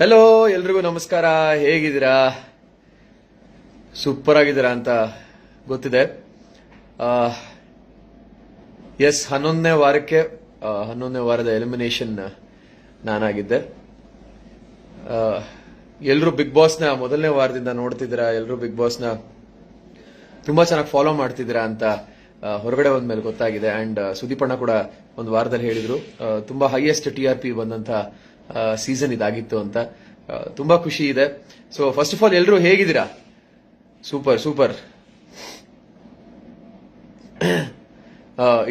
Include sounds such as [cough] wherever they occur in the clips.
Hello ಎಲ್ರಿಗೂ ನಮಸ್ಕಾರ. ಹೇಗಿದ್ದೀರಾ? ಸೂಪರ್ ಆಗಿದ್ದೀರಾ ಅಂತ ಗೊತ್ತಿದೆ. ಎಸ್ ಹನ್ನೊಂದನೇ ವಾರಕ್ಕೆ ಹನ್ನೊಂದನೇ ವಾರದ ಎಲಿಮಿನೇಷನ್ ನಾನಾಗಿದ್ದೆ. ಎಲ್ಲರೂ ಬಿಗ್ ಬಾಸ್ನ ಮೊದಲನೇ ವಾರದಿಂದ ನೋಡ್ತಿದ್ದೀರಾ? ಎಲ್ಲರೂ ಬಿಗ್ ಬಾಸ್ನ ತುಂಬಾ ಚೆನ್ನಾಗಿ ಫಾಲೋ ಮಾಡ್ತಿದ್ದೀರಾ ಅಂತ ಹೊರಗಡೆ ಹೊರಗಡೆ ಬಂದ್ಮೇಲೆ ಗೊತ್ತಾಗಿದೆ. ಅಂಡ್ ಸುದೀಪಣ್ಣ ಕೂಡ ಒಂದು ವಾರದಲ್ಲಿ ಹೇಳಿದ್ರು. ತುಂಬಾ ಹೈಯೆಸ್ಟ್ ಟಿ ಆರ್ ಪಿ ಬಂದಂತ ಸೀಸನ್ ಇದಾಗಿತ್ತು ಅಂತ. ತುಂಬಾ ಖುಷಿ ಇದೆ. ಸೊ ಫಸ್ಟ್ ಆಫ್ ಆಲ್ ಎಲ್ಲರೂ ಹೇಗಿದ್ದೀರಾ? ಸೂಪರ್ ಸೂಪರ್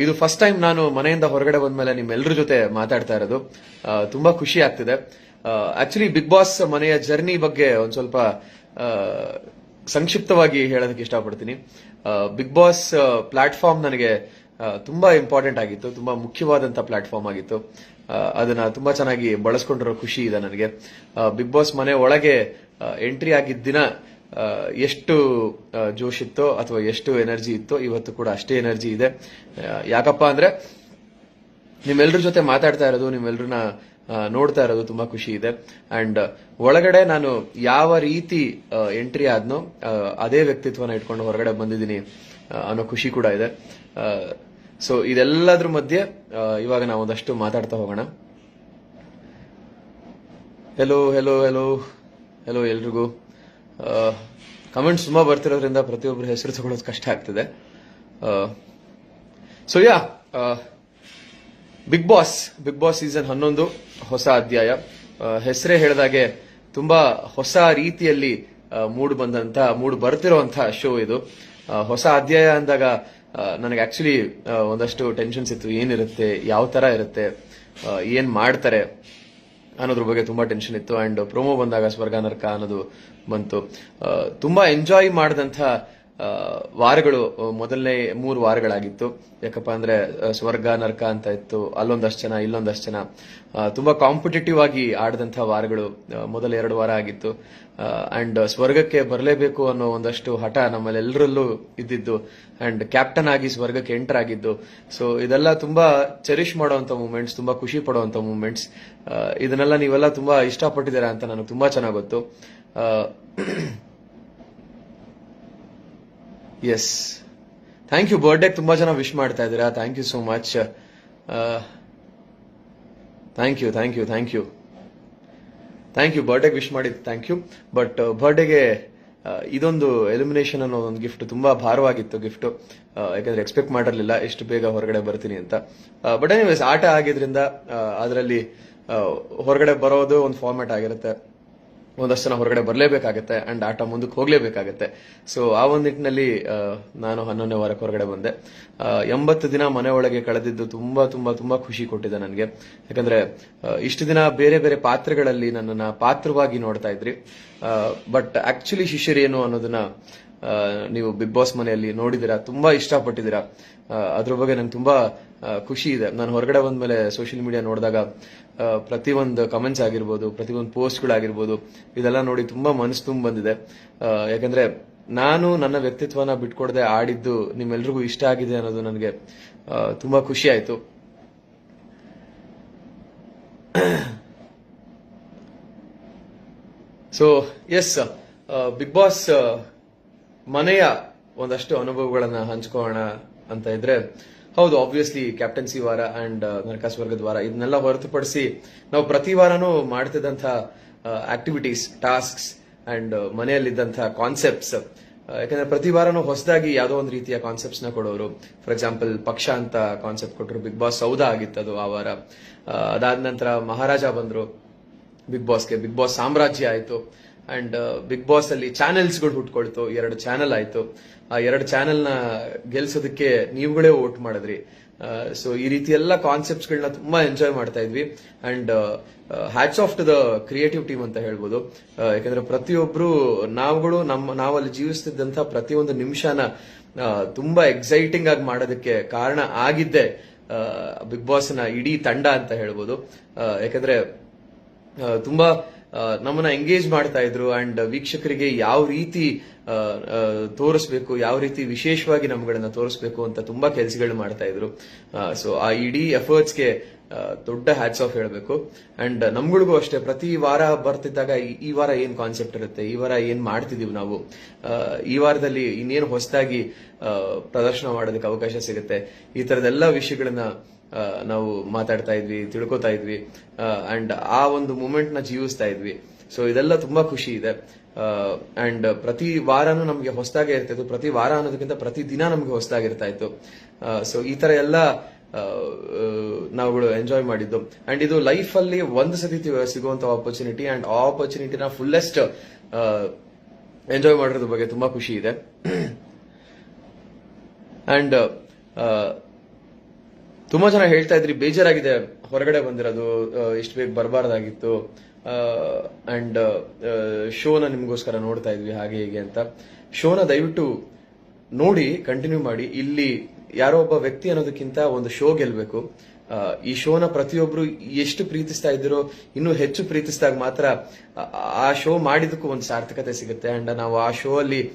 ಇದು ಫಸ್ಟ್ ಟೈಮ್ ನಾನು ಮನೆಯಿಂದ ಹೊರಗಡೆ ಬಂದ್ಮೇಲೆ ನಿಮ್ಮೆಲ್ಲರ ಜೊತೆ ಮಾತಾಡ್ತಾ ಇರೋದು. ತುಂಬಾ ಖುಷಿ ಆಗ್ತಿದೆ. ಆಕ್ಚುಲಿ ಬಿಗ್ ಬಾಸ್ ಮನೆಯ ಜರ್ನಿ ಬಗ್ಗೆ ಒಂದ್ ಸ್ವಲ್ಪ ಸಂಕ್ಷಿಪ್ತವಾಗಿ ಹೇಳೋದಕ್ಕೆ ಇಷ್ಟಪಡ್ತೀನಿ. ಬಿಗ್ ಬಾಸ್ ಪ್ಲಾಟ್ಫಾರ್ಮ್ ನನಗೆ ತುಂಬಾ ಇಂಪಾರ್ಟೆಂಟ್ ಆಗಿತ್ತು, ತುಂಬಾ ಮುಖ್ಯವಾದಂತ ಪ್ಲಾಟ್ಫಾರ್ಮ್ ಆಗಿತ್ತು. ಅದನ್ನ ತುಂಬಾ ಚೆನ್ನಾಗಿ ಬಳಸ್ಕೊಂಡಿರೋ ಖುಷಿ ಇದೆ ನನಗೆ. ಬಿಗ್ ಬಾಸ್ ಮನೆ ಒಳಗೆ ಎಂಟ್ರಿ ಆಗಿದ್ದ ದಿನ ಎಷ್ಟು ಜೋಶ್ ಇತ್ತೋ ಅಥವಾ ಎಷ್ಟು ಎನರ್ಜಿ ಇತ್ತೋ ಇವತ್ತು ಕೂಡ ಅಷ್ಟೇ ಎನರ್ಜಿ ಇದೆ. ಯಾಕಪ್ಪ ಅಂದ್ರೆ ನಿಮ್ಮೆಲ್ಲರ ಜೊತೆ ಮಾತಾಡ್ತಾ ಇರೋದು ನಿಮ್ಮೆಲ್ಲರನ್ನ ನೋಡ್ತಾ ಇರೋದು ತುಂಬಾ ಖುಷಿ ಇದೆ. ಅಂಡ್ ಒಳಗಡೆ ನಾನು ಯಾವ ರೀತಿ ಎಂಟ್ರಿ ಆದ್ನೋ ಅದೇ ವ್ಯಕ್ತಿತ್ವನ ಇಟ್ಕೊಂಡು ಹೊರಗಡೆ ಬಂದಿದ್ದೀನಿ ಅನ್ನೋ ಖುಷಿ ಕೂಡ ಇದೆ. ಸೊ ಇದೆಲ್ಲದ್ರ ಮಧ್ಯೆ ಇವಾಗ ನಾವು ಒಂದಷ್ಟು ಮಾತಾಡ್ತಾ ಹೋಗೋಣ. ಹೆಲೋ ಹೆಲೋ ಹೆಲೋ ಹೆಲೋ ಎಲ್ರಿಗೂ. ಕಮೆಂಟ್ಸ್ ತುಂಬಾ ಬರ್ತಿರೋದ್ರಿಂದ ಪ್ರತಿಯೊಬ್ಬರ ಹೆಸರು ತಗೊಳ್ಳೋದು ಕಷ್ಟ ಆಗ್ತಿದೆ. So yeah Big Boss Big Boss season ಹನ್ನೊಂದು, ಹೊಸ ಅಧ್ಯಾಯ. ಹೆಸರೇ ಹೇಳಿದಾಗೆ ತುಂಬಾ ಹೊಸ ರೀತಿಯಲ್ಲಿ ಮೂಡ್ ಬಂದಂತ, ಮೂಡ್ ಬರ್ತಿರುವಂತಹ ಶೋ ಇದು. ಹೊಸ ಅಧ್ಯಾಯ ಅಂದಾಗ ನನಗೆ ಆಕ್ಚುಲಿ ಒಂದಷ್ಟು ಟೆನ್ಷನ್ಸ್ ಇತ್ತು. ಏನಿರುತ್ತೆ, ಯಾವ ತರ ಇರುತ್ತೆ ಏನು ಮಾಡ್ತಾರೆ ಅನ್ನೋದ್ರ ಬಗ್ಗೆ ತುಂಬಾ ಟೆನ್ಷನ್ ಇತ್ತು. ಅಂಡ್ ಪ್ರೊಮೋ ಬಂದಾಗ ಸ್ವರ್ಗ ನರ್ಕ ಅನ್ನೋದು ಬಂತು. ತುಂಬಾ ಎಂಜಾಯ್ ಮಾಡಿದಂಥ ವಾರಗಳು ಮೊದಲನೇ ಮೂರು ವಾರಗಳಾಗಿತ್ತು. ಯಾಕಪ್ಪ ಅಂದ್ರೆ ಸ್ವರ್ಗ, ನರ್ಕ ಅಂತ ಇತ್ತು. ಅಲ್ಲೊಂದಷ್ಟು ಜನ, ಇಲ್ಲೊಂದಷ್ಟು ಜನ. ತುಂಬಾ ಕಾಂಪಿಟೇಟಿವ್ ಆಗಿ ಆಡಿದಂಥ ವಾರಗಳು ಮೊದಲ ಎರಡು ವಾರ ಆಗಿತ್ತು. ಅಂಡ್ ಸ್ವರ್ಗಕ್ಕೆ ಬರಲೇಬೇಕು ಅನ್ನೋ ಒಂದಷ್ಟು ಹಠ ನಮ್ಮಲ್ಲೆಲ್ಲರಲ್ಲೂ ಇದ್ದಿದ್ದು. ಅಂಡ್ ಕ್ಯಾಪ್ಟನ್ ಆಗಿ ಸ್ವರ್ಗಕ್ಕೆ ಎಂಟರ್ ಆಗಿದ್ದು. ಸೊ ಇದೆಲ್ಲ ತುಂಬಾ ಚೆರಿಶ್ ಮಾಡುವಂತ ಮೂಮೆಂಟ್ಸ್ ತುಂಬಾ ಖುಷಿ ಪಡುವಂತ ಮೂಮೆಂಟ್ಸ್ ಇದನ್ನೆಲ್ಲ ನೀವೆಲ್ಲ ತುಂಬಾ ಇಷ್ಟಪಟ್ಟಿದ್ದೀರಾ ಅಂತ ನನಗೆ ತುಂಬಾ ಚೆನ್ನಾಗಿ ಗೊತ್ತು. ಎಸ್ ಥ್ಯಾಂಕ್ ಯು ಬರ್ಡೇ ತುಂಬಾ ಜನ ವಿಶ್ ಮಾಡ್ತಾ ಇದ್ದೀರಾ. Thank you so much thank you thank you thank you thank you ಬರ್ಡೇಗೆ wish ಮಾಡಿದ್ದು ಥ್ಯಾಂಕ್ ಯು ಬಟ್ ಬರ್ಡೇಗೆ ಇದೊಂದು ಎಲಿಮಿನೇಷನ್ ಅನ್ನೋ ಒಂದು ಗಿಫ್ಟ್ ತುಂಬಾ ಭಾರವಾಗಿತ್ತು ಗಿಫ್ಟ್ ಯಾಕಂದ್ರೆ ಎಕ್ಸ್ಪೆಕ್ಟ್ ಮಾಡಿರಲಿಲ್ಲ. ಎಷ್ಟು ಬೇಗ ಹೊರಗಡೆ ಬರ್ತೀನಿ ಅಂತ. ಬಟ್ ಎನಿವೇಸ್ ಆಟ ಆಗಿದ್ರಿಂದ ಅದರಲ್ಲಿ ಹೊರಗಡೆ ಬರೋದು ಒಂದು ಫಾರ್ಮ್ಯಾಟ್ ಆಗಿರುತ್ತೆ. ಒಂದಷ್ಟು ಜನ ಹೊರಗಡೆ ಬರಲೇಬೇಕಾಗತ್ತೆ ಅಂಡ್ ಆಟ ಮುಂದಕ್ಕೆ ಹೋಗಲೇಬೇಕಾಗತ್ತೆ. ಸೊ ಆ ಒಂದು ನಿಟ್ಟಿನಲ್ಲಿ ನಾನು ಹನ್ನೊಂದನೇ ವಾರಕ್ಕೆ ಹೊರಗಡೆ ಬಂದೆ. ಎಂಬತ್ತು ದಿನ ಮನೆ ಒಳಗೆ ಕಳೆದಿದ್ದು ತುಂಬಾ ತುಂಬಾ ತುಂಬಾ ಖುಷಿ ಕೊಟ್ಟಿದೆ ನನಗೆ. ಯಾಕಂದ್ರೆ ಇಷ್ಟು ದಿನ ಬೇರೆ ಬೇರೆ ಪಾತ್ರಗಳಲ್ಲಿ ನನ್ನನ್ನು ಪಾತ್ರವಾಗಿ ನೋಡ್ತಾ ಇದ್ರಿ. ಬಟ್ ಆಕ್ಚುಲಿ ಶಿಷ್ಯರೇನು ಅನ್ನೋದನ್ನ ನೀವು ಬಿಗ್ ಬಾಸ್ ಮನೆಯಲ್ಲಿ ನೋಡಿದಿರಾ ತುಂಬಾ ಇಷ್ಟಪಟ್ಟಿದ್ದೀರಾ. ಅದ್ರ ಬಗ್ಗೆ ನಂಗೆ ತುಂಬಾ ಖುಷಿ ಇದೆ. ನಾನು ಹೊರಗಡೆ ಬಂದ್ಮೇಲೆ ಸೋಷಿಯಲ್ ಮೀಡಿಯಾ ನೋಡಿದಾಗ ಪ್ರತಿ ಪ್ರತಿಯೊಂದು ಕಮೆಂಟ್ಸ್ ಆಗಿರ್ಬೋದು, ಪ್ರತಿಯೊಂದು ಪೋಸ್ಟ್ಗಳಾಗಿರ್ಬೋದು ಇದೆಲ್ಲ ನೋಡಿ ತುಂಬಾ ಮನಸ್ಸು ತುಂಬ ಬಂದಿದೆ. ಯಾಕಂದ್ರೆ ನಾನು ನನ್ನ ವ್ಯಕ್ತಿತ್ವನ ಬಿಟ್ಕೊಡದೆ ಆಡಿದ್ದು ನಿಮ್ಮೆಲ್ರಿಗೂ ಇಷ್ಟ ಆಗಿದೆ ಅನ್ನೋದು ನನಗೆ ತುಂಬಾ ಖುಷಿ ಆಯ್ತು. ಸೊ ಎಸ್ ಬಿಗ್ ಬಾಸ್ ಮನೆಯ ಒಂದಷ್ಟು ಅನುಭವಗಳನ್ನ ಹಂಚ್ಕೋಣ ಅಂತ ಇದ್ರೆ ಹೌದು ಆಬ್ವಿಯಸ್ಲಿ ಕ್ಯಾಪ್ಟನ್ಸಿ ವಾರ ಅಂಡ್ ನರಕಾಸ್ವರ್ಗದ ವಾರ ಇದನ್ನೆಲ್ಲ ಹೊರತುಪಡಿಸಿ ನಾವು ಪ್ರತಿ ವಾರನೂ ಮಾಡ್ತಿದ್ದಂಥ ಆಕ್ಟಿವಿಟೀಸ್ ಟಾಸ್ಕ್ಸ್ ಅಂಡ್ ಮನೆಯಲ್ಲಿದ್ದಂಥ ಕಾನ್ಸೆಪ್ಟ್ಸ್ ಯಾಕಂದ್ರೆ ಪ್ರತಿ ವಾರನೂ ಹೊಸದಾಗಿ ಯಾವುದೋ ಒಂದು ರೀತಿಯ ಕಾನ್ಸೆಪ್ಟ್ಸ್ನ ಕೊಡೋರು. ಫಾರ್ ಎಕ್ಸಾಂಪಲ್ ಪಕ್ಷ ಅಂತ ಕಾನ್ಸೆಪ್ಟ್ ಕೊಟ್ಟರು ಬಿಗ್ ಬಾಸ್ ಸೌದ ಆಗಿತ್ತು ಅದು ಆ ವಾರ. ಆ, ಅದಾದ ನಂತರ ಮಹಾರಾಜ ಬಂದ್ರು. ಬಿಗ್ ಬಾಸ್ಗೆ ಬಿಗ್ ಬಾಸ್ ಸಾಮ್ರಾಜ್ಯ ಆಯ್ತು. ಅಂಡ್ ಬಿಗ್ ಬಾಸ್ ಅಲ್ಲಿ ಚಾನೆಲ್ಸ್ಗಳು ಹುಟ್ಕೊಳ್ತು. ಎರಡು ಚಾನೆಲ್ ಆಯ್ತು. ಆ ಎರಡು ಚಾನೆಲ್ನ ಗೆಲ್ಸೋದಕ್ಕೆ ನೀವುಗಳೇ ವೋಟ್ ಮಾಡಿದ್ರಿ. ಸೊ ಈ ರೀತಿ ಎಲ್ಲ ಕಾನ್ಸೆಪ್ಟ್ಸ್ ಗಳನ್ನ ತುಂಬಾ ಎಂಜಾಯ್ ಮಾಡ್ತಾ ಇದ್ವಿ. And hats off to the creative team ಅಂತ ಹೇಳ್ಬೋದು. ಯಾಕಂದ್ರೆ ಪ್ರತಿಯೊಬ್ರು ನಾವುಗಳು ನಮ್ಮ ನಾವಲ್ಲಿ ಜೀವಿಸ್ತಿದ್ದಂತ ಪ್ರತಿಯೊಂದು ನಿಮಿಷನ ತುಂಬಾ ಎಕ್ಸೈಟಿಂಗ್ ಆಗಿ ಮಾಡೋದಕ್ಕೆ ಕಾರಣ ಆಗಿದ್ದೆ ಬಿಗ್ ಬಾಸ್ನ ಇಡೀ ತಂಡ ಅಂತ ಹೇಳ್ಬೋದು. ಯಾಕಂದ್ರೆ ತುಂಬಾ ನಮ್ಮನ್ನ ಎಂಗೇಜ್ ಮಾಡ್ತಾ ಇದ್ರು ಅಂಡ್ ವೀಕ್ಷಕರಿಗೆ ಯಾವ ರೀತಿ ತೋರಿಸ್ಬೇಕು, ಯಾವ ರೀತಿ ವಿಶೇಷವಾಗಿ ನಮ್ಗಳನ್ನ ತೋರಿಸ್ಬೇಕು ಅಂತ ತುಂಬಾ ಕೆಲಸಗಳು ಮಾಡ್ತಾ ಇದ್ರು. ಸೊ ಆ ಇಡೀ ಎಫರ್ಟ್ಸ್ಗೆ ದೊಡ್ಡ ಹ್ಯಾಟ್ಸ್ ಆಫ್ ಹೇಳಬೇಕು. ಅಂಡ್ ನಮ್ಗಳಿಗೂ ಅಷ್ಟೇ, ಪ್ರತಿ ವಾರ ಬರ್ತಿದ್ದಾಗ ಈ- ವಾರ ಏನ್ ಕಾನ್ಸೆಪ್ಟ್ ಇರುತ್ತೆ, ಈ ವಾರ ಏನ್ ಮಾಡ್ತಿದೀವಿ ನಾವು? ಈ ವಾರದಲ್ಲಿ ಇನ್ನೇನು ಹೊಸದಾಗಿ ಪ್ರದರ್ಶನ ಮಾಡೋದಕ್ಕೆ ಅವಕಾಶ ಸಿಗುತ್ತೆ. ಈ ತರದೆಲ್ಲ ವಿಷಯಗಳನ್ನ ನಾವು ಮಾತಾಡ್ತಾ ಇದ್ವಿ, ತಿಳ್ಕೊತಾ ಇದ್ವಿ ಅಂಡ್ ಆ ಒಂದು ಮೂಮೆಂಟ್ನ ಜೀವಿಸ್ತಾ ಇದ್ವಿ. ಸೊ ಇದೆಲ್ಲ ತುಂಬಾ ಖುಷಿ ಇದೆ. ಅಂಡ್ ಪ್ರತಿ ವಾರನೂ ನಮ್ಗೆ ಹೊಸದಾಗೆ ಇರ್ತಿತ್ತು ಪ್ರತಿ ವಾರ ಅನ್ನೋದಕ್ಕಿಂತ ಪ್ರತಿ ದಿನ ನಮ್ಗೆ ಹೊಸದಾಗಿರ್ತಾ ಇತ್ತು. ಸೊ ಈ ತರ ಎಲ್ಲ ನಾವುಗಳು ಎಂಜಾಯ್ ಮಾಡಿದ್ದು. ಅಂಡ್ ಇದು ಲೈಫ್ ಅಲ್ಲಿ ಒಂದು ಸತಿ ಸಿಗುವಂತ ಆಪರ್ಚುನಿಟಿ ಅಂಡ್ ಆ ಆಪರ್ಚುನಿಟಿನ ಫುಲ್ಲೆಸ್ಟ್ ಎಂಜಾಯ್ ಮಾಡಿರೋದ್ರ ಬಗ್ಗೆ ತುಂಬಾ ಖುಷಿ ಇದೆ. [clears throat] ಅಂಡ್ ತುಂಬಾ ಜನ ಹೇಳ್ತಾ ಇದ್ರಿ, ಬೇಜಾರಾಗಿದೆ, ಹೊರಗಡೆ ಬಂದಿರೋದು ಇಷ್ಟು ಬೇಗ ಬರಬಾರ್ದಾಗಿತ್ತು ಅಂಡ್ ಶೋನ ನಿಮಗೋಸ್ಕರ ನೋಡ್ತಾ ಇದ್ವಿ, ಹಾಗೆ ಹೀಗೆ ಅಂತ. ಶೋನ ದಯವಿಟ್ಟು ನೋಡಿ ಕಂಟಿನ್ಯೂ ಮಾಡಿ. ಇಲ್ಲಿ ಯಾರೋ ಒಬ್ಬ ವ್ಯಕ್ತಿ ಅನ್ನೋದಕ್ಕಿಂತ ಒಂದು ಶೋ ಗೆಲ್ಬೇಕು. ಈ ಶೋನ ಪ್ರತಿಯೊಬ್ರು ಎಷ್ಟು ಪ್ರೀತಿಸ್ತಾ ಇದ್ದೀರೋ, ಇನ್ನೂ ಹೆಚ್ಚು ಪ್ರೀತಿಸಿದಾಗ ಮಾತ್ರ ಆ- ಶೋ ಮಾಡಿದಕ್ಕೂ ಒಂದು ಸಾರ್ಥಕತೆ ಸಿಗುತ್ತೆ. ಅಂಡ್ ನಾವು ಆ ಶೋ ಅಲ್ಲಿ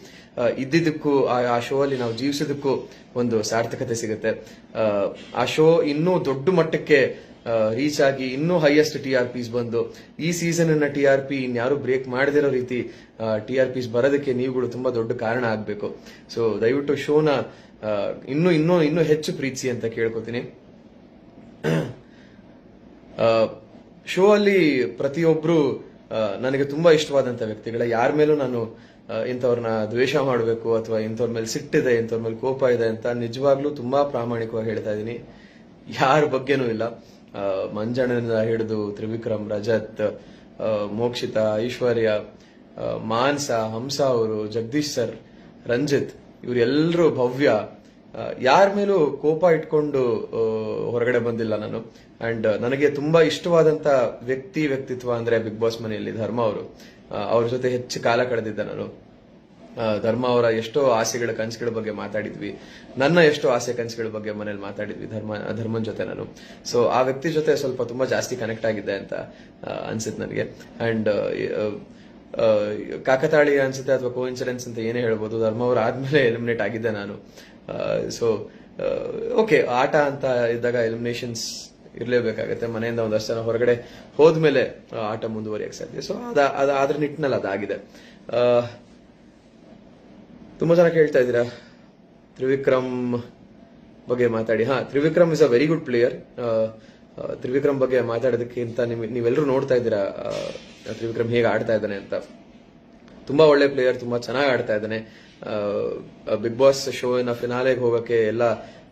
ಇದ್ದಿದ್ದಕ್ಕೂ ಆ- ಶೋ ಅಲ್ಲಿ ನಾವು ಜೀವಿಸೋದಕ್ಕೂ ಒಂದು ಸಾರ್ಥಕತೆ ಸಿಗುತ್ತೆ. ಆ, ಶೋ ಇನ್ನೂ ದೊಡ್ಡ ಮಟ್ಟಕ್ಕೆ ರೀಚ್ ಆಗಿ ಇನ್ನೂ ಹೈಯೆಸ್ಟ್ ಟಿ ಆರ್ ಪಿಸ್ ಬಂದು ಈ ಸೀಸನ್ ಅನ್ನ ಟಿ ಆರ್ ಪಿ ಇನ್ಯಾರು ಬ್ರೇಕ್ ಮಾಡದಿರೋ ರೀತಿ ಟಿ ಆರ್ ಪಿಸ್ ಬರೋದಕ್ಕೆ ನೀವುಗಳು ತುಂಬಾ ದೊಡ್ಡ ಕಾರಣ ಆಗ್ಬೇಕು. ಸೊ ದಯವಿಟ್ಟು ಶೋನ ಇನ್ನೂ ಇನ್ನೂ ಇನ್ನೂ ಹೆಚ್ಚು ಪ್ರೀತಿಸಿ ಅಂತ ಕೇಳ್ಕೊತೀನಿ. ಶೋ ಅಲ್ಲಿ ಪ್ರತಿಯೊಬ್ರು ನನಗೆ ತುಂಬಾ ಇಷ್ಟವಾದಂತ ವ್ಯಕ್ತಿಗಳ ಯಾರ ಮೇಲೂ ನಾನು ಇಂಥವ್ರನ್ನ ದ್ವೇಷ ಮಾಡಬೇಕು ಅಥವಾ ಇಂಥವ್ರ ಮೇಲೆ ಸಿಟ್ಟಿದೆ, ಇಂಥವ್ರ ಮೇಲೆ ಕೋಪ ಇದೆ ಅಂತ ನಿಜವಾಗ್ಲೂ ತುಂಬಾ ಪ್ರಾಮಾಣಿಕವಾಗಿ ಹೇಳ್ತಾ ಇದ್ದೀನಿ ಯಾರ ಬಗ್ಗೆನೂ ಇಲ್ಲ. ಮಂಜಣ್ಣನ ಹಿಡಿದು ತ್ರಿವಿಕ್ರಮ್, ರಜತ್ ಮೋಕ್ಷಿತ, ಐಶ್ವರ್ಯ ಮಾನ್ಸ, ಹಂಸ ಅವರು, ಜಗದೀಶ್ ಸರ್, ರಂಜಿತ್ ಇವರೆಲ್ಲರೂ ಭವ್ಯ. ಯಾರ ಮೇಲೂ ಕೋಪ ಇಟ್ಕೊಂಡು ಹೊರಗಡೆ ಬಂದಿಲ್ಲ ನಾನು. ಅಂಡ್, ನನಗೆ ತುಂಬಾ ಇಷ್ಟವಾದಂತ ವ್ಯಕ್ತಿ, ವ್ಯಕ್ತಿತ್ವ ಅಂದ್ರೆ ಬಿಗ್ ಬಾಸ್ ಮನೆಯಲ್ಲಿ ಧರ್ಮ ಅವರು. ಅವ್ರ ಜೊತೆ ಹೆಚ್ಚು ಕಾಲ ಕಳೆದಿದ್ದೆ ನಾನು. ಧರ್ಮ ಅವರ ಎಷ್ಟೋ ಆಸೆಗಳ ಕನಸುಗಳ ಬಗ್ಗೆ ಮಾತಾಡಿದ್ವಿ. ನನ್ನ ಎಷ್ಟೋ ಆಸೆ ಕನಸುಗಳ ಬಗ್ಗೆ ಮನೇಲಿ ಮಾತಾಡಿದ್ವಿ, ಧರ್ಮ, ಧರ್ಮನ್ ಜೊತೆ ನಾನು. ಸೊ ಆ ವ್ಯಕ್ತಿ ಜೊತೆ ಸ್ವಲ್ಪ ತುಂಬಾ ಜಾಸ್ತಿ ಕನೆಕ್ಟ್ ಆಗಿದ್ದೆ ಅಂತ ಅನ್ಸುತ್ತೆ ನನಗೆ. ಅಂಡ್ ಕಾಕತಾಳಿ ಅನ್ಸುತ್ತೆ ಅಥವಾ ಕೋ ಇನ್ಸಿಡೆನ್ಸ್ ಅಂತ ಏನೇ ಹೇಳ್ಬೋದು, ಧರ್ಮ ಅವರ ಆದ್ಮೇಲೆ ಎಲಿಮಿನೇಟ್ ಆಗಿದ್ದೆ ನಾನು. ಸೊ ಓಕೆ ಆಟ ಅಂತ ಇದ್ದಾಗ ಎಲಿಮಿನೇಷನ್ಸ್ ಇರ್ಲೇಬೇಕಾಗತ್ತೆ. ಮನೆಯಿಂದ ಒಂದಷ್ಟು ಜನ ಹೊರಗಡೆ ಹೋದ್ಮೇಲೆ ಆಟ ಮುಂದುವರಿಯಕ್ಕೆ ಸಾಧ್ಯ. ಸೊ ಅದ ಅದ, ಅದ್ರ ನಿಟ್ಟಿನಲ್ಲಿ ಅದಾಗಿದೆ. ತುಂಬಾ ಜನ ಕೇಳ್ತಾ ಇದ್ದೀರಾ? ತ್ರಿವಿಕ್ರಮ್ ಬಗ್ಗೆ ಮಾತಾಡಿ. ಹಾ, Trivikram is a very good player Trivikram ಬಗ್ಗೆ ಮಾತಾಡೋದಕ್ಕಿಂತ ನಿಮ್- ನೀವೆಲ್ಲರೂ ನೋಡ್ತಾ ಇದ್ದೀರಾ? ತ್ರಿವಿಕ್ರಮ್ ಹೇಗೆ ಆಡ್ತಾ ಇದ್ದಾನೆ ಅಂತ. ತುಂಬಾ ಒಳ್ಳೆ ಪ್ಲೇಯರ್ ತುಂಬಾ ಚೆನ್ನಾಗಿ ಆಡ್ತಾ ಇದ್ದಾನೆ. ಬಿಗ್ ಬಾಸ್ ಶೋನ ಫಿನಾಲೆಗೆ ಹೋಗಕ್ಕೆ ಎಲ್ಲ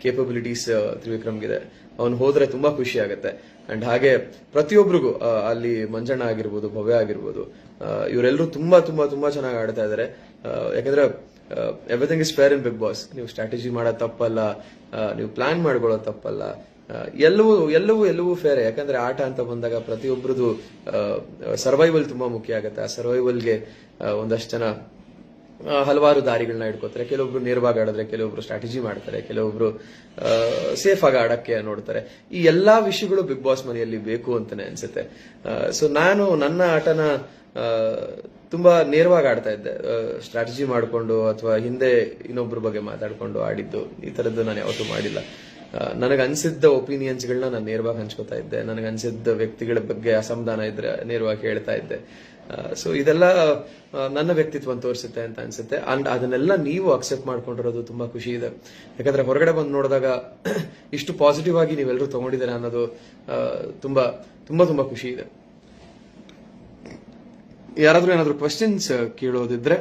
ಕೇಪಬಿಲಿಟೀಸ್ ತ್ರಿವಿಕ್ರಮ್ಗಿದೆ. ಅವನು ಹೋದ್ರೆ ತುಂಬಾ ಖುಷಿ ಆಗುತ್ತೆ. ಅಂಡ್ ಹಾಗೆ ಪ್ರತಿಯೊಬ್ಬರಿಗೂ ಅಲ್ಲಿ ಮಂಜಣ್ಣ ಆಗಿರ್ಬೋದು, ಭವ್ಯ ಆಗಿರ್ಬೋದು ಇವರೆಲ್ಲರೂ ತುಂಬಾ ತುಂಬಾ ತುಂಬಾ ಚೆನ್ನಾಗಿ ಆಡ್ತಾ ಇದ್ದಾರೆ ಯಾಕಂದ್ರೆ everything is fair in Big Boss ನೀವು ಸ್ಟ್ರಾಟಜಿ ಮಾಡೋದ್ ತಪ್ಪಲ್ಲ ನೀವು ಪ್ಲಾನ್ ಮಾಡ್ಕೊಳ್ಳೋದ್ ತಪ್ಪಲ್ಲ ಎಲ್ಲವೂ ಎಲ್ಲವೂ ಎಲ್ಲವೂ ಫೇರ್ ಯಾಕಂದ್ರೆ ಆಟ ಅಂತ ಬಂದಾಗ ಪ್ರತಿಯೊಬ್ಬರದು ಸರ್ವೈವಲ್ ತುಂಬಾ ಮುಖ್ಯ ಆಗುತ್ತೆ. ಆ ಸರ್ವೈವಲ್ಗೆ ಒಂದಷ್ಟು ಜನ ಹಲವಾರು ದಾರಿಗಳನ್ನ ಇಟ್ಕೋತಾರೆ ಕೆಲವೊಬ್ರು ನೇರವಾಗಿ ಆಡಿದ್ರೆ, ಕೆಲವೊಬ್ರು ಸ್ಟ್ರಾಟಜಿ ಮಾಡ್ತಾರೆ, ಕೆಲವೊಬ್ರು ಸೇಫ್ ಆಗಿ ಆಡಕ್ಕೆ ನೋಡ್ತಾರೆ. ಈ ಎಲ್ಲಾ ವಿಷಯಗಳು ಬಿಗ್ ಬಾಸ್ ಮನೆಯಲ್ಲಿ ಬೇಕು ಅಂತಾನೆ ಅನ್ಸುತ್ತೆ. ಸೊ ನಾನು ನನ್ನ ಆಟನ ತುಂಬಾ ನೇರವಾಗಿ ಆಡ್ತಾ ಇದ್ದೆ. ಸ್ಟ್ರಾಟಜಿ ಮಾಡ್ಕೊಂಡು ಅಥವಾ ಹಿಂದೆ ಇನ್ನೊಬ್ಬರ ಬಗ್ಗೆ ಮಾತಾಡ್ಕೊಂಡು ಆಡಿದ್ದು ಈ ತರದ್ದು ನಾನು ಯಾವತ್ತೂ ಮಾಡಿಲ್ಲ. ನನಗೆ ಅನ್ಸಿದ್ದ ಒಪಿನಿಯನ್ಸ್ಗಳನ್ನ ನಾನು ನೇರವಾಗಿ ಹಂಚ್ಕೋತಾ ಇದ್ದೆ. ನನಗೆ ಅನ್ಸಿದ್ದ ವ್ಯಕ್ತಿಗಳ ಬಗ್ಗೆ ಅಸಮಾಧಾನ ಇದ್ರೆ ನೇರವಾಗಿ ಹೇಳ್ತಾ ಇದ್ದೆ. ಸೊ ಇದೆಲ್ಲ ನನ್ನ ವ್ಯಕ್ತಿತ್ವ ತೋರಿಸುತ್ತೆ ಅಂತ ಅನ್ಸುತ್ತೆ. ಅಂಡ್ ಅದನ್ನೆಲ್ಲ ನೀವು ಅಕ್ಸೆಪ್ಟ್ ಮಾಡ್ಕೊಂಡಿರೋದು ತುಂಬಾ ಖುಷಿ ಇದೆ. ಯಾಕಂದ್ರೆ ಹೊರಗಡೆ ಬಂದು ನೋಡಿದಾಗ [clears throat] ಇಷ್ಟು ಪಾಸಿಟಿವ್ ಆಗಿ ನೀವೆಲ್ಲರೂ ತಗೊಂಡಿದ್ದೀರಾ ಅನ್ನೋದು ತುಂಬಾ ತುಂಬಾ ತುಂಬಾ ಖುಷಿ ಇದೆ. ಯಾರಾದ್ರೂ ಏನಾದರೂ ಕ್ವಶನ್ಸ್ ಕೇಳೋದಿದ್ರೆ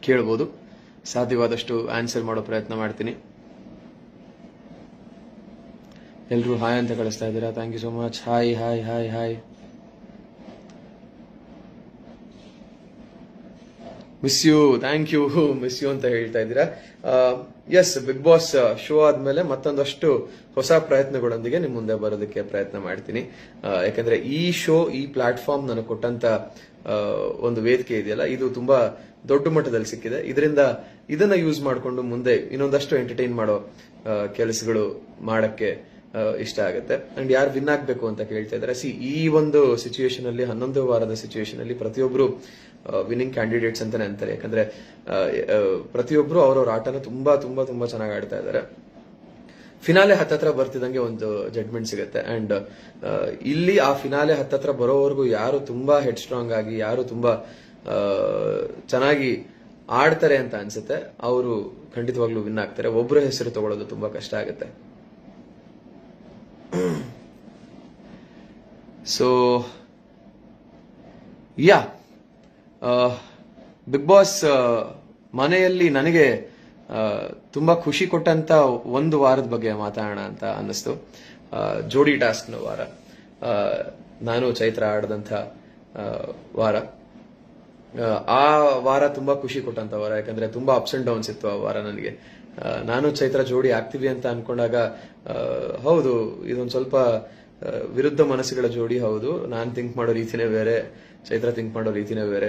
ಕೇಳ್ಬೋದು. ಸಾಧ್ಯವಾದಷ್ಟು ಆನ್ಸರ್ ಮಾಡೋ ಪ್ರಯತ್ನ ಮಾಡ್ತೀನಿ. ಎಲ್ರು ಹಾಯ್ ಅಂತ ಕಳಿಸ್ತಾ ಇದ್ದೀರಾ? Thank you so much hi hi hi hi miss you thank you miss you ಅಂತ ಹೇಳ್ತಾ ಇದ್ದೀರಾ? ಎಸ್ ಬಿಗ್ ಬಾಸ್ ಶೋ ಆದ್ಮೇಲೆ ಮತ್ತೊಂದಷ್ಟು ಹೊಸ ಪ್ರಯತ್ನಗಳೊಂದಿಗೆ ನಿಮ್ ಮುಂದೆ ಬರೋದಕ್ಕೆ ಪ್ರಯತ್ನ ಮಾಡ್ತೀನಿ. ಯಾಕಂದ್ರೆ ಈ ಶೋ ಈ ಪ್ಲಾಟ್ಫಾರ್ಮ್ ನನಗೆ ಕೊಟ್ಟಂತ ಒಂದು ವೇದಿಕೆ ಇದೆಯಲ್ಲ, ಇದು ತುಂಬಾ ದೊಡ್ಡ ಮಟ್ಟದಲ್ಲಿ ಸಿಕ್ಕಿದೆ. ಇದರಿಂದ ಇದನ್ನ ಯೂಸ್ ಮಾಡಿಕೊಂಡು ಮುಂದೆ ಇನ್ನೊಂದಷ್ಟು ಎಂಟರ್ಟೈನ್ ಮಾಡೋ ಕೆಲಸಗಳು ಮಾಡಕ್ಕೆ ಇಷ್ಟ ಆಗುತ್ತೆ. ಅಂಡ್ ಯಾರು ವಿನ್ ಆಗ್ಬೇಕು ಅಂತ ಕೇಳ್ತಾ ಇದ್ದಾರೆ ಸಿ ಈ ಒಂದು ಸಿಚುಯೇಷನ್ ಅಲ್ಲಿ, ಹನ್ನೊಂದು ವಾರದ ಸಿಚುಯೇಷನ್ ಅಲ್ಲಿ ಪ್ರತಿಯೊಬ್ರು ವಿನ್ನಿಂಗ್ ಕ್ಯಾಂಡಿಡೇಟ್ಸ್ ಅಂತಾನೆ ಅಂತಾರೆ. ಯಾಕಂದ್ರೆ ಪ್ರತಿಯೊಬ್ರು ಅವ್ರವ್ರ ಆಟನ ತುಂಬಾ ತುಂಬಾ ತುಂಬಾ ಚೆನ್ನಾಗಿ ಆಡ್ತಾ ಇದ್ದಾರೆ. ಫಿನಾಲೆ ಹತ್ತತ್ರ ಬರ್ತಿದಂಗೆ ಒಂದು ಜಡ್ಮೆಂಟ್ ಸಿಗುತ್ತೆ. ಅಂಡ್ ಇಲ್ಲಿ ಆ ಫಿನಾಲೆ ಹತ್ತತ್ರ ಬರೋವರೆಗೂ ಯಾರು ತುಂಬಾ ಹೆಡ್ ಸ್ಟ್ರಾಂಗ್ ಆಗಿ, ಯಾರು ತುಂಬಾ ಚೆನ್ನಾಗಿ ಆಡ್ತಾರೆ ಅಂತ ಅನ್ಸುತ್ತೆ. ಅವರು ಖಂಡಿತವಾಗ್ಲೂ ವಿನ್ ಆಗ್ತಾರೆ. ಒಬ್ಬರ ಹೆಸರು ತಗೊಳ್ಳೋದು ತುಂಬಾ ಕಷ್ಟ ಆಗುತ್ತೆ. ಸೊ ಯಾ ಬಿಗ್ ಬಾಸ್ ಮನೆಯಲ್ಲಿ ನನಗೆ ಆ, ತುಂಬಾ ಖುಷಿ ಕೊಟ್ಟಂತ ಒಂದು ವಾರದ ಬಗ್ಗೆ ಮಾತಾಡೋಣ ಅಂತ ಅನ್ನಿಸ್ತು. ಜೋಡಿ ಟಾಸ್ಕ್ನ ವಾರ. ಆ, ನಾನು ಚೈತ್ರ ಆಡದಂತ ವಾರ. ಆ, ವಾರ ತುಂಬಾ ಖುಷಿ ಕೊಟ್ಟಂತ ವಾರ ಯಾಕಂದ್ರೆ ತುಂಬಾ ಅಪ್ಸ್ ಅಂಡ್ ಡೌನ್ಸ್ ಇತ್ತು ಆ ವಾರ ನನಗೆ. ನಾನು ಚೈತ್ರ ಜೋಡಿ ಆಗ್ತೀವಿ ಅಂತ ಅನ್ಕೊಂಡಾಗ ಹೌದು ಇದೊಂದು ಸ್ವಲ್ಪ ವಿರುದ್ಧ ಮನಸ್ಸುಗಳ ಜೋಡಿ ಹೌದು. ನಾನು ಥಿಂಕ್ ಮಾಡೋ ರೀತಿನೇ ಬೇರೆ, ಚೈತ್ರ ಥಿಂಕ್ ಮಾಡೋ ರೀತಿನೇ ಬೇರೆ.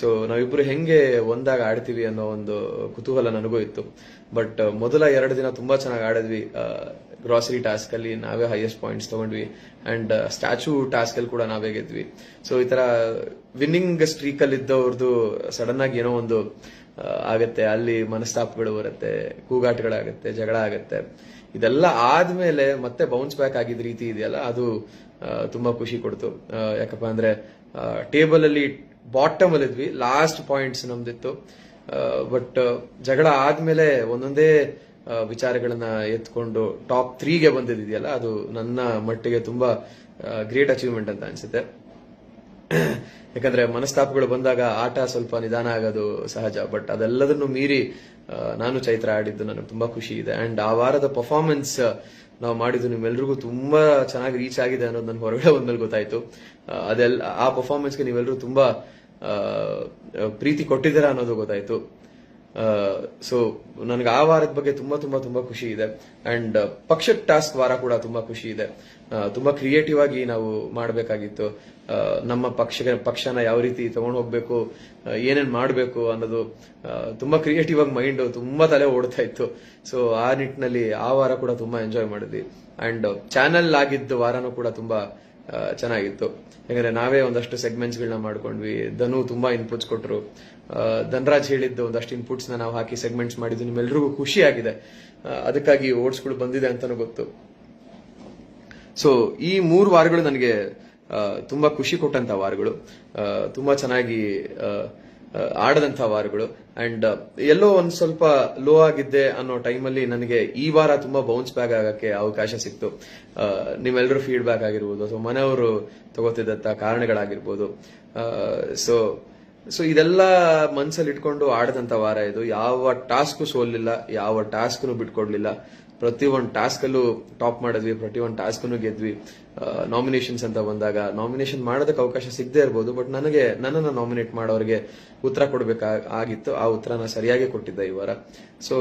ಸೊ ನಾವಿಬ್ರು ಹೆಂಗೆ ಒಂದಾಗ ಆಡ್ತೀವಿ ಅನ್ನೋ ಒಂದು ಕುತೂಹಲ ನನಗೂ ಇತ್ತು. ಬಟ್ ಮೊದಲ ಎರಡು ದಿನ ತುಂಬಾ ಚೆನ್ನಾಗಿ ಆಡಿದ್ವಿ. ಗ್ರಾಸರಿ ಟಾಸ್ಕ್ ಅಲ್ಲಿ ನಾವೇ ಹೈಯೆಸ್ಟ್ ಪಾಯಿಂಟ್ಸ್ ತಗೊಂಡ್ವಿ. ಅಂಡ್ ಸ್ಟ್ಯಾಚು ಟಾಸ್ಕ್ ಅಲ್ಲಿ ಕೂಡ ನಾವೇ ಗೆದ್ವಿ. ಸೊ ಈ ತರ ವಿನ್ನಿಂಗ್ ಸ್ಟ್ರೀಕ್ ಅಲ್ಲಿ ಇದ್ದವ್ರದ್ದು ಸಡನ್ ಆಗಿ ಏನೋ ಒಂದು ಆಗತ್ತೆ, ಅಲ್ಲಿ ಮನಸ್ತಾಪಗಳು ಬರುತ್ತೆ, ಕೂಗಾಟಗಳಾಗತ್ತೆ, ಜಗಳ ಆಗತ್ತೆ. ಇದೆಲ್ಲ ಆದ್ಮೇಲೆ ಮತ್ತೆ ಬೌನ್ಸ್ ಬ್ಯಾಕ್ ಆಗಿದ ರೀತಿ ಇದೆಯಲ್ಲ, ಅದು ತುಂಬಾ ಖುಷಿ ಕೊಡ್ತು. ಯಾಕಪ್ಪ ಅಂದ್ರೆ ಟೇಬಲ್ ಅಲ್ಲಿ ಬಾಟಮ್ ಅಲ್ಲಿ ಇದ್ವಿ ಲಾಸ್ಟ್ ಪಾಯಿಂಟ್ಸ್ ನಮ್ದಿತ್ತು. ಬಟ್ ಜಗಳ ಆದ್ಮೇಲೆ ಒಂದೊಂದೇ ವಿಚಾರಗಳನ್ನ ಎತ್ಕೊಂಡು ಟಾಪ್ ತ್ರೀಗೆ ಬಂದಿದೆಯಲ್ಲ ಅದು ನನ್ನ ಮಟ್ಟಿಗೆ ತುಂಬಾ ಗ್ರೇಟ್ ಅಚೀವ್ಮೆಂಟ್ ಅಂತ ಅನ್ಸುತ್ತೆ. [coughs] ಯಾಕಂದ್ರೆ ಮನಸ್ತಾಪಗಳು ಬಂದಾಗ ಆಟ ಸ್ವಲ್ಪ ನಿಧಾನ ಆಗೋದು ಸಹಜ ಬಟ್ ಅದೆಲ್ಲದನ್ನು ಮೀರಿ ನಾನು ಚೈತ್ರ ಆಡಿದ್ದು ನನಗೆ ತುಂಬಾ ಖುಷಿ ಇದೆ. ಅಂಡ್ ಆ ವಾರದ ಪರ್ಫಾರ್ಮೆನ್ಸ್ ನಾವು ಮಾಡಿದ್ದು ನಿಮ್ಮೆಲ್ರಿಗೂ ತುಂಬಾ ಚೆನ್ನಾಗಿ ರೀಚ್ ಆಗಿದೆ ಅನ್ನೋದು ನನ್ನ ಹೊರಗಡೆ ಬಂದ್ಮೇಲೆ ಗೊತ್ತಾಯ್ತು. ಅದೆಲ್ಲ, ಆ ಪರ್ಫಾರ್ಮೆನ್ಸ್ಗೆ ನೀವೆಲ್ಲರೂ ತುಂಬಾ ಪ್ರೀತಿ ಕೊಟ್ಟಿದ್ದೀರಾ ಅನ್ನೋದು ಗೊತ್ತಾಯ್ತು. ಸೊ ನನಗೆ ಆ ವಾರದ ಬಗ್ಗೆ ತುಂಬಾ ತುಂಬಾ ತುಂಬಾ ಖುಷಿ ಇದೆ. ಅಂಡ್ ಪಕ್ಷದ ಟಾಸ್ಕ್ ವಾರ ಕೂಡ ತುಂಬಾ ಖುಷಿ ಇದೆ. ತುಂಬಾ ಕ್ರಿಯೇಟಿವ್ ಆಗಿ ನಾವು ಮಾಡಬೇಕಾಗಿತ್ತು. ನಮ್ಮ ಪಕ್ಷ ಪಕ್ಷನ ಯಾವ ರೀತಿ ತಗೊಂಡು ಹೋಗ್ಬೇಕು ಏನೇನ್ ಮಾಡಬೇಕು ಅನ್ನೋದು ತುಂಬಾ ಕ್ರಿಯೇಟಿವ್ ಆಗಿ ಮೈಂಡ್ ತುಂಬಾ ತಲೆ ಓಡ್ತಾ ಇತ್ತು. ಸೊ ಆ ನಿಟ್ಟಿನಲ್ಲಿ ಆ ವಾರ ಕೂಡ ತುಂಬಾ ಎಂಜಾಯ್ ಮಾಡಿದ್ವಿ. ಅಂಡ್ ಚಾನೆಲ್ ಆಗಿದ್ದ ವಾರನೂ ಕೂಡ ತುಂಬಾ ಚೆನ್ನಾಗಿತ್ತು. ಯಾಕಂದ್ರೆ ನಾವೇ ಒಂದಷ್ಟು ಸೆಗ್ಮೆಂಟ್ಸ್ ಗಳನ್ನ ಮಾಡ್ಕೊಂಡ್ವಿ. ಧನು ತುಂಬಾ ಇನ್ಪುಟ್ಸ್ ಕೊಟ್ರು. ಧನರಾಜ್ ಹೇಳಿದ್ದು ಒಂದಷ್ಟು ಇನ್ಪುಟ್ಸ್ನ ನಾವು ಹಾಕಿ ಸೆಗ್ಮೆಂಟ್ಸ್ ಮಾಡಿದ್ದು ನಿಮ್ಮೆಲ್ರಿಗೂ ಖುಷಿ ಆಗಿದೆ ಅದಕ್ಕಾಗಿ ಓಟ್ಸ್ಗಳು ಬಂದಿದೆ ಅಂತಾನು ಗೊತ್ತು. ಸೊ ಈ ಮೂರು ವಾರಗಳು ನನಗೆ ತುಂಬಾ ಖುಷಿ ಕೊಟ್ಟಂತ ವಾರಗಳು. ತುಂಬಾ ಚೆನ್ನಾಗಿ ಆ, ಆ, ಆಡದಂತ ವಾರಗಳು ಅಂಡ್ ಎಲ್ಲೋ ಒಂದ್ ಸ್ವಲ್ಪ ಲೋ ಆಗಿದ್ದೆ ಅನ್ನೋ ಟೈಮಲ್ಲಿ ನನಗೆ ಈ ವಾರ ತುಂಬಾ ಬೌನ್ಸ್ ಬ್ಯಾಕ್ ಆಗಕ್ಕೆ ಅವಕಾಶ ಸಿಕ್ತು. ನಿಮ್ಮೆಲ್ಲರೂ ಫೀಡ್ಬ್ಯಾಕ್ ಆಗಿರ್ಬೋದು ಅಥವಾ ಮನೆಯವರು ತಗೋತಿದ್ದಂತ ಕಾರಣಗಳಾಗಿರ್ಬೋದು. ಸೊ ಸೊ ಇದೆಲ್ಲ ಮನ್ಸಲ್ಲಿ ಇಟ್ಕೊಂಡು ಆಡದಂತ ವಾರ ಇದು. ಯಾವ ಟಾಸ್ಕು ಸೋಲಿಲ್ಲ ಯಾವ ಟಾಸ್ಕ್ನು ಬಿಟ್ಕೊಡ್ಲಿಲ್ಲ. ಪ್ರತಿ ಒಂದು ಟಾಸ್ಕ್ ಅಲ್ಲೂ ಟಾಪ್ ಮಾಡಿದ್ವಿ, ಪ್ರತಿ ಒಂದು ಟಾಸ್ಕ್ ಗೆದ್ವಿ. ನಾಮಿನೇಷನ್ಸ್ ಅಂತ ಬಂದಾಗ ನಾಮಿನೇಷನ್ ಮಾಡೋದಕ್ಕೆ ಅವಕಾಶ ಸಿಗದೆ ಇರ್ಬೋದು ಬಟ್ ನನಗೆ, ನನ್ನನ್ನು ನಾಮಿನೇಟ್ ಮಾಡೋರಿಗೆ ಉತ್ತರ ಕೊಡಬೇಕಾಗಿತ್ತು ಆ ಉತ್ತರನ ಸರಿಯಾಗಿ ಕೊಟ್ಟಿದ್ದೆ ಈ ವಾರ. ಸೊ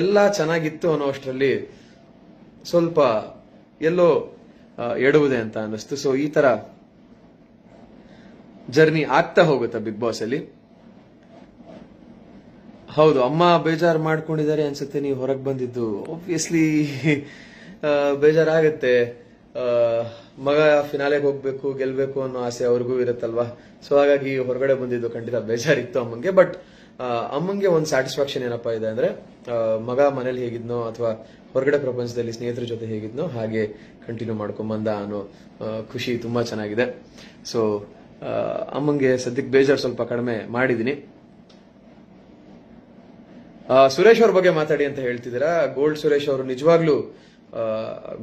ಎಲ್ಲ ಚೆನ್ನಾಗಿತ್ತು ಅನ್ನೋ ಅಷ್ಟರಲ್ಲಿ ಸ್ವಲ್ಪ ಎಲ್ಲೋ ಎಡುವುದೇ ಅಂತ ಅನ್ನಿಸ್ತು. ಸೊ ಈ ತರ ಜರ್ನಿ ಆಗ್ತಾ ಹೋಗುತ್ತೆ ಬಿಗ್ ಬಾಸ್ ಅಲ್ಲಿ. ಹೌದು ಅಮ್ಮ ಬೇಜಾರು ಮಾಡ್ಕೊಂಡಿದ್ದಾರೆ ಅನ್ಸುತ್ತೆ ನೀವು ಹೊರಗೆ ಬಂದಿದ್ದು. ಒಬ್ವಿಯಸ್ಲಿ ಬೇಜಾರಾಗತ್ತೆ. ಮಗ ಫಿನಾಲೆಗೆ ಹೋಗ್ಬೇಕು ಗೆಲ್ಬೇಕು ಅನ್ನೋ ಆಸೆ ಅವ್ರಿಗೂ ಇರುತ್ತಲ್ವಾ? ಸೊ ಹಾಗಾಗಿ ಹೊರಗಡೆ ಬಂದಿದ್ದು ಖಂಡಿತ ಬೇಜಾರಿತ್ತು ಅಮ್ಮಂಗೆ. ಬಟ್ ಅಮ್ಮಂಗೆ ಒಂದು ಸ್ಯಾಟಿಸ್ಫ್ಯಾಕ್ಷನ್ ಏನಪ್ಪಾ ಇದೆ ಅಂದ್ರೆ ಮಗ ಮನೇಲಿ ಹೇಗಿದ್ನೋ ಅಥವಾ ಹೊರಗಡೆ ಪ್ರಪಂಚದಲ್ಲಿ ಸ್ನೇಹಿತರ ಜೊತೆ ಹೇಗಿದ್ನೋ ಹಾಗೆ ಕಂಟಿನ್ಯೂ ಮಾಡ್ಕೊಂಬಂದ ಅನ್ನೋ ಖುಷಿ ತುಂಬಾ ಚೆನ್ನಾಗಿದೆ. ಸೊ ಅಮ್ಮಂಗೆ ಸದ್ಯಕ್ಕೆ ಬೇಜಾರು ಸ್ವಲ್ಪ ಕಡಿಮೆ ಮಾಡಿದೀನಿ ಆ, ಸುರೇಶ್ ಅವ್ರ ಬಗ್ಗೆ ಮಾತಾಡಿ ಅಂತ ಹೇಳ್ತಿದ್ದೀರಾ? ಗೋಲ್ಡ್ ಸುರೇಶ್ ಅವರು ನಿಜವಾಗ್ಲೂ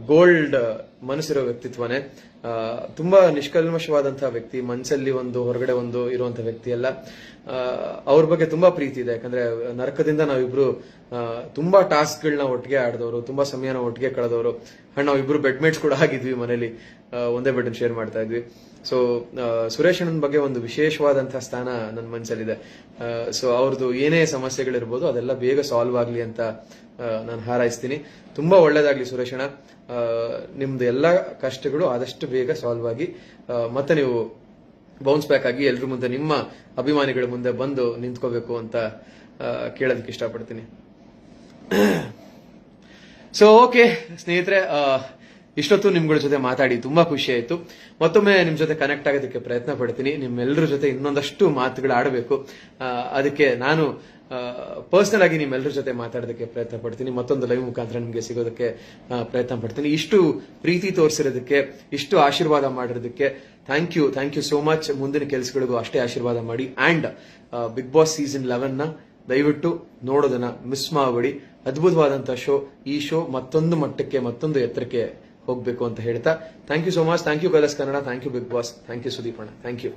ಗೋಲ್ಡ್ ಮನಸ್ಸಿರೋ ವ್ಯಕ್ತಿತ್ವನೇ. ತುಂಬಾ ನಿಷ್ಕಲ್ಮಶವಾದಂತಹ ವ್ಯಕ್ತಿ ಮನಸ್ಸಲ್ಲಿ ಒಂದು ಹೊರಗಡೆ ಒಂದು ಇರುವಂತಹ ವ್ಯಕ್ತಿ ಅಲ್ಲ. ಆ, ಅವ್ರ ಬಗ್ಗೆ ತುಂಬಾ ಪ್ರೀತಿ ಇದೆ. ಯಾಕಂದ್ರೆ ನರಕದಿಂದ ನಾವಿಬ್ರು ತುಂಬಾ ಟಾಸ್ಕ್ ಗಳನ್ನ ಒಟ್ಟಿಗೆ ಆಡಿದವರು ತುಂಬಾ ಸಮಯನ ಒಟ್ಟಿಗೆ ಕಳೆದವರು. ಅಂಡ್ ನಾವಿಬ್ರು ಬೆಡ್ ಕೂಡ ಆಗಿದ್ವಿ ಮನೇಲಿ. ಒಂದೇ ಬೆಡ್ ಶೇರ್ ಮಾಡ್ತಾ ಇದ್ವಿ. ಸೊ ಸುರೇಶ್ ಬಗ್ಗೆ ಒಂದು ವಿಶೇಷವಾದಂತಹ ಸ್ಥಾನ ನನ್ನ ಮನಸ್ಸಲ್ಲಿದೆ ಸೊ ಅವ್ರದ್ದು ಏನೇ ಸಮಸ್ಯೆಗಳಿರ್ಬೋದು ಅದೆಲ್ಲ ಬೇಗ ಸಾಲ್ವ್ ಆಗ್ಲಿ ಅಂತ ನಾನು ಹಾರೈಸ್ತೀನಿ. ತುಂಬಾ ಒಳ್ಳೇದಾಗ್ಲಿ ಸುರೇಶ್ ಅಣ್ಣ ಆ, ನಿಮ್ದು ಎಲ್ಲ ಕಷ್ಟಗಳು ಆದಷ್ಟು ಬೇಗ ಸಾಲ್ವ್ ಆಗಿ ಮತ್ತೆ ನೀವು ಬೌನ್ಸ್ ಬ್ಯಾಕ್ ಆಗಿ ಎಲ್ರ ಮುಂದೆ ನಿಮ್ಮ ಅಭಿಮಾನಿಗಳ ಮುಂದೆ ಬಂದು ನಿಂತ್ಕೋಬೇಕು ಅಂತ ಕೇಳೋದಕ್ಕೆ ಇಷ್ಟಪಡ್ತೀನಿ. ಸೊ ಓಕೆ ಸ್ನೇಹಿತರೆ ಇಷ್ಟೊತ್ತು ನಿಮ್ಗಳ ಜೊತೆ ಮಾತಾಡಿ ತುಂಬಾ ಖುಷಿ ಆಯ್ತು. ಮತ್ತೊಮ್ಮೆ ನಿಮ್ ಜೊತೆ ಕನೆಕ್ಟ್ ಆಗೋದಕ್ಕೆ ಪ್ರಯತ್ನ ಪಡ್ತೀನಿ. ನಿಮ್ಮೆಲ್ಲರ ಜೊತೆ ಇನ್ನೊಂದಷ್ಟು ಮಾತುಗಳು ಆಡಬೇಕು. ಅದಕ್ಕೆ ನಾನು ಪರ್ಸನಲ್ ಆಗಿ ನಿಮ್ಮೆಲ್ಲರ ಜೊತೆ ಮಾತಾಡೋದಕ್ಕೆ ಪ್ರಯತ್ನ ಪಡ್ತೀನಿ. ಮತ್ತೊಂದು ಲೈವ್ ಮುಖಾಂತರ ನಿಮಗೆ ಸಿಗೋದಕ್ಕೆ ಪ್ರಯತ್ನ ಪಡ್ತೀನಿ. ಇಷ್ಟು ಪ್ರೀತಿ ತೋರಿಸಿರೋದಕ್ಕೆ, ಇಷ್ಟು ಆಶೀರ್ವಾದ ಮಾಡಿರೋದಕ್ಕೆ thank you thank you so much ಮುಂದಿನ ಕೆಲಸಗಳಿಗೂ ಅಷ್ಟೇ ಆಶೀರ್ವಾದ ಮಾಡಿ. ಅಂಡ್ ಬಿಗ್ ಬಾಸ್ ಸೀಸನ್ ಲೆವೆನ್ನ ದಯವಿಟ್ಟು ನೋಡೋದನ್ನ ಮಿಸ್ ಮಾಡಬೇಡಿ. ಅದ್ಭುತವಾದಂಥ ಶೋ ಈ ಶೋ ಮತ್ತೊಂದು ಮಟ್ಟಕ್ಕೆ, ಮತ್ತೊಂದು ಎತ್ತರಕ್ಕೆ ಹೋಗಬೇಕು ಅಂತ ಹೇಳ್ತಾ thank you so much thank you Colors Kannada. Thank you Big Boss thank you Sudeep ಅಣ್ಣ. Thank you